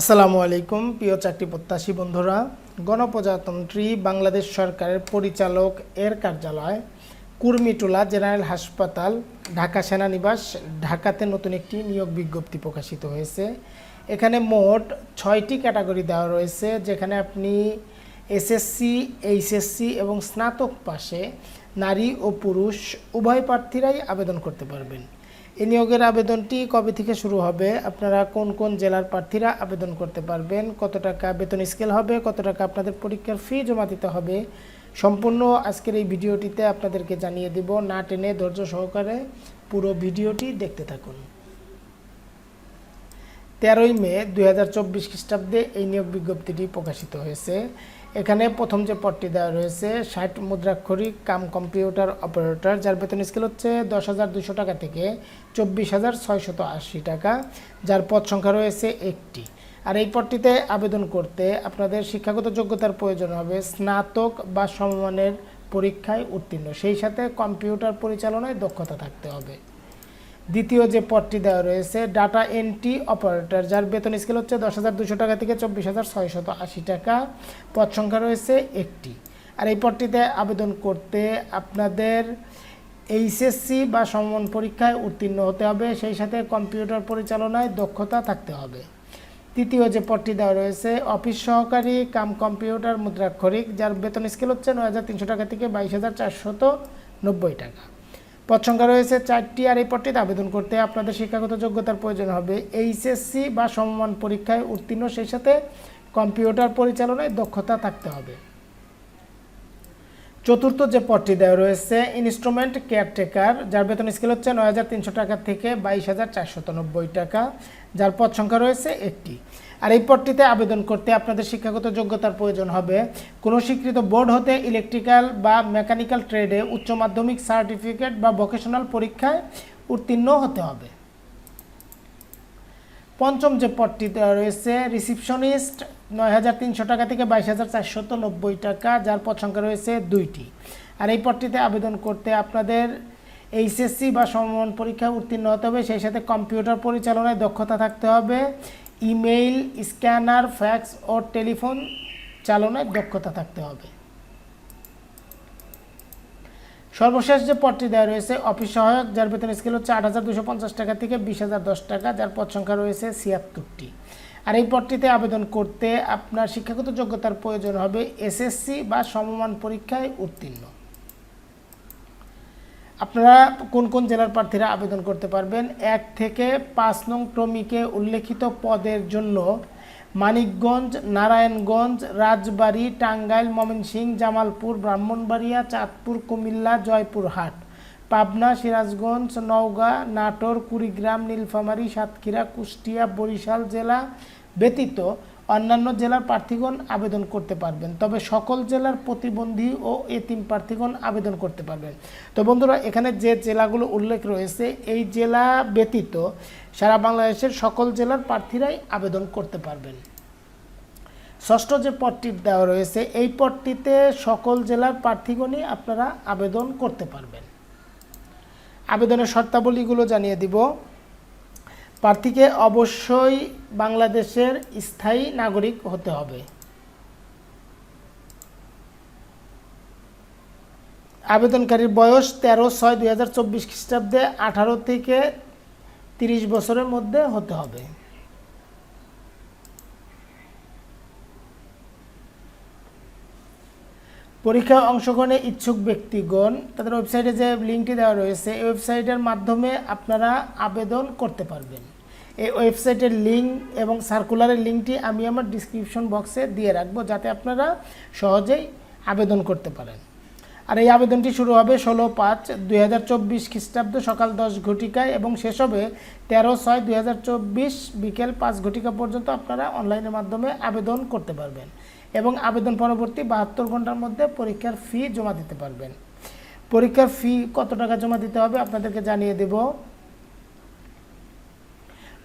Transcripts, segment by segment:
আসসালামু আলাইকুম, প্রিয় চাকরি প্রত্যাশী বন্ধুরা। গণপ্রজাতন্ত্রী বাংলাদেশ সরকারের পরিচালক এর কার্যালয়, কুর্মিটোলা জেনারেল হাসপাতাল, ঢাকা সেনানিবাস, ঢাকাতে নতুন একটি নিয়োগ বিজ্ঞপ্তি প্রকাশিত হয়েছে। এখানে মোট ছয়টি ক্যাটাগরি দেওয়া রয়েছে, যেখানে আপনি এসএসসি, এইচএসসি এবং স্নাতক পাশে নারী ও পুরুষ উভয় প্রার্থীরাই আবেদন করতে পারবেন। এই নিয়োগের আবেদনটি কবে থেকে শুরু হবে? আপনারা কোন কোন জেলার প্রার্থীরা আবেদন করতে পারবেন? কত টাকা বেতন স্কেল হবে? কত টাকা আপনাদের পরীক্ষার ফি জমা দিতে হবে? সম্পূর্ণ আজকের এই ভিডিওটিতে আপনাদেরকে জানিয়ে দেব। না টেনে ধৈর্য সহকারে পুরো ভিডিওটি দেখতে থাকুন। তেরোই মে দুই হাজার চব্বিশ খ্রিস্টাব্দে এই নিয়োগ বিজ্ঞপ্তিটি প্রকাশিত হয়েছে। এখানে প্রথম যে পদটি দেওয়া রয়েছে, ষাট মুদ্রাক্ষরিক কাম কম্পিউটার অপারেটর, যার বেতন স্কেল হচ্ছে দশ হাজার দুশো টাকা থেকে চব্বিশ হাজার ছয়শত আশি টাকা, যার পদ সংখ্যা রয়েছে একটি। আর এই পদটিতে আবেদন করতে আপনাদের শিক্ষাগত যোগ্যতার প্রয়োজন হবে স্নাতক বা সমমানের পরীক্ষায় উত্তীর্ণ। সেই সাথে কম্পিউটার পরিচালনায় দক্ষতা থাকতে হবে। দ্বিতীয় যে পদটি দেওয়া রয়েছে ডাটা এন্ট্রি অপারেটর যার বেতন স্কেল হচ্ছে দশ হাজার দুশো টাকা থেকে চব্বিশ হাজার ছয়শত আশি টাকা। পদ সংখ্যা রয়েছে একটি। আর এই পদটিতে আবেদন করতে আপনাদের এইচএসসি বা সমমান পরীক্ষায় উত্তীর্ণ হতে হবে। সেই সাথে কম্পিউটার পরিচালনায় দক্ষতা থাকতে হবে। তৃতীয় যে পদটি দেওয়া রয়েছে, অফিস সহকারী কাম কম্পিউটার মুদ্রাক্ষরিক, যার বেতন স্কেল হচ্ছে নয় হাজার তিনশো টাকা থেকে বাইশ হাজার চারশত নব্বই টাকা। পদ সংখ্যা রয়েছে, চারটি আর এই পদটিতে আবেদন করতে আপনাদের শিক্ষাগত যোগ্যতার প্রয়োজন হবে। এইচএসসি বা সমমান পরীক্ষায় উত্তীর্ণ, সেই সাথে কম্পিউটার পরিচালনায় দক্ষতা থাকতে হবে। চতুর্থ যে পদটি দেওয়া রয়েছে ইনস্ট্রুমেন্ট কেয়ারটেকার যার বেতন স্কেল হচ্ছে নয় হাজার তিনশো টাকা থেকে বাইশ হাজার চারশত নব্বই টাকা, যার পদ সংখ্যা রয়েছে একটি। আর এই পদটিতে আবেদন করতে আপনাদের শিক্ষাগত যোগ্যতার প্রয়োজন হবে। কোনো স্বীকৃত বোর্ড হতে ইলেকট্রিক্যাল বা মেকানিক্যাল ট্রেডে উচ্চ মাধ্যমিক সার্টিফিকেট বা ভোকেশনাল পরীক্ষায় উত্তীর্ণ হতে হবে। পঞ্চম যে পদটি রয়েছে রিসিপশনিস্ট নয় হাজার তিনশো টাকা থেকে বাইশ হাজার চারশত নব্বই টাকা, যার পদ সংখ্যা রয়েছে দুইটি। আর এই পদটিতে আবেদন করতে আপনাদের এইচএসসি বা সমমান পরীক্ষা উত্তীর্ণ হতে হবে, সেই সাথে কম্পিউটার পরিচালনায় দক্ষতা থাকতে হবে, ইমেইল, স্ক্যানার, ফ্যাক্স ও টেলিফোন চালনায় দক্ষতা থাকতে হবে। সর্বশেষ যে পদটি দেওয়া রয়েছে, অফিস সহায়ক, যার বেতন স্কেল হচ্ছে আট হাজার দুশো পঞ্চাশ টাকা থেকে বিশ হাজার দশ টাকা, যার পদ সংখ্যা রয়েছে ছিয়াত্তরটি। আর এই পদটিতে আবেদন করতে আপনার শিক্ষাগত যোগ্যতার প্রয়োজন হবে এসএসসি বা সমমান পরীক্ষায় উত্তীর্ণ। আপনারা কোন কোন জেলার প্রার্থীরা আবেদন করতে পারবেন? এক থেকে পাঁচ নং ক্রমিকে উল্লেখিত পদের জন্য মানিকগঞ্জ, নারায়ণগঞ্জ, রাজবাড়ী, টাঙ্গাইল, ময়মনসিংহ, জামালপুর, ব্রাহ্মণবাড়িয়া, চাঁদপুর, কুমিল্লা, জয়পুরহাট, পাবনা, সিরাজগঞ্জ, নওগাঁ, নাটোর, কুড়িগ্রাম, নীলফামারী, সাতক্ষীরা, কুষ্টিয়া, বরিশাল জেলা ব্যতীত অন্যান্য জেলার প্রার্থীগণ আবেদন করতে পারবেন। তবে সকল জেলার প্রতিবন্ধী ও এতিম প্রার্থীগণ আবেদন করতে পারবেন। তো বন্ধুরা, এখানে যে জেলাগুলো উল্লেখ রয়েছে, এই জেলা ব্যতীত সারা বাংলাদেশের সকল জেলার প্রার্থীরাই আবেদন করতে পারবেন। ষষ্ঠ যে পদটি দেওয়া রয়েছে, এই পদটিতে সকল জেলার প্রার্থীগণই আপনারা আবেদন করতে পারবেন। আবেদনের শর্তাবলীগুলো জানিয়ে দিব। প্রার্থীকে অবশ্যই বাংলাদেশের স্থায়ী নাগরিক হতে হবে। আবেদনকারীর বয়স তেরো ছয় দুই খ্রিস্টাব্দে আঠারো থেকে তিরিশ বছরের মধ্যে হতে হবে। পরীক্ষায় অংশগ্রহণে ইচ্ছুক ব্যক্তিগণ, তাদের ওয়েবসাইটে যে লিঙ্কটি দেওয়া রয়েছে, এই ওয়েবসাইটের মাধ্যমে আপনারা আবেদন করতে পারবেন। এই ওয়েবসাইটের লিঙ্ক এবং সার্কুলারের লিঙ্কটি আমি আমার ডিসক্রিপশন বক্সে দিয়ে রাখব, যাতে আপনারা সহজেই আবেদন করতে পারেন। আর এই আবেদনটি শুরু হবে ষোলো পাঁচ দুই হাজার চব্বিশ খ্রিস্টাব্দ সকাল দশ ঘটিকায় এবং শেষ হবে তেরো ছয় দুই হাজার চব্বিশ বিকেল পাঁচ ঘটিকা পর্যন্ত আপনারা অনলাইনের মাধ্যমে আবেদন করতে পারবেন এবং আবেদন পরবর্তী বাহাত্তর ঘণ্টার মধ্যে পরীক্ষার ফি জমা দিতে পারবেন। পরীক্ষার ফি কত টাকা জমা দিতে হবে আপনাদেরকে জানিয়ে দেব।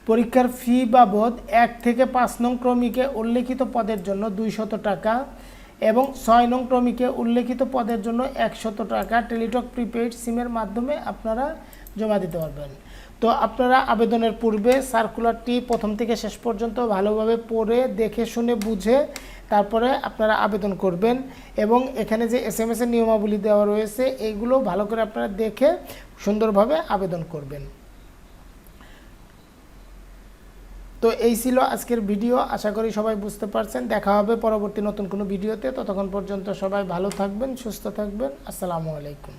পরীক্ষার ফি বাবদ এক থেকে পাঁচ নং ক্রমিকে উল্লেখিত পদের জন্য দুইশত টাকা এবং ছয় নং ক্রমিকে উল্লেখিত পদের জন্য একশত টাকা টেলিটক প্রিপেইড সিমের মাধ্যমে আপনারা জমা দিতে পারবেন। তো আপনারা আবেদনের পূর্বে সার্কুলারটি প্রথম থেকে শেষ পর্যন্ত ভালোভাবে পড়ে, দেখে, শুনে, বুঝে তারপরে আপনারা আবেদন করবেন এবং এখানে যে এস এম এস এর নিয়মাবলী দেওয়া রয়েছে এইগুলো ভালো করে আপনারা দেখে সুন্দরভাবে আবেদন করবেন। তো এই ছিল আজকের ভিডিও। আশা করি সবাই বুঝতে পারছেন। দেখা হবে পরবর্তী নতুন কোনো ভিডিওতে। ততক্ষণ পর্যন্ত সবাই ভালো থাকবেন, সুস্থ থাকবেন। আসসালামু আলাইকুম।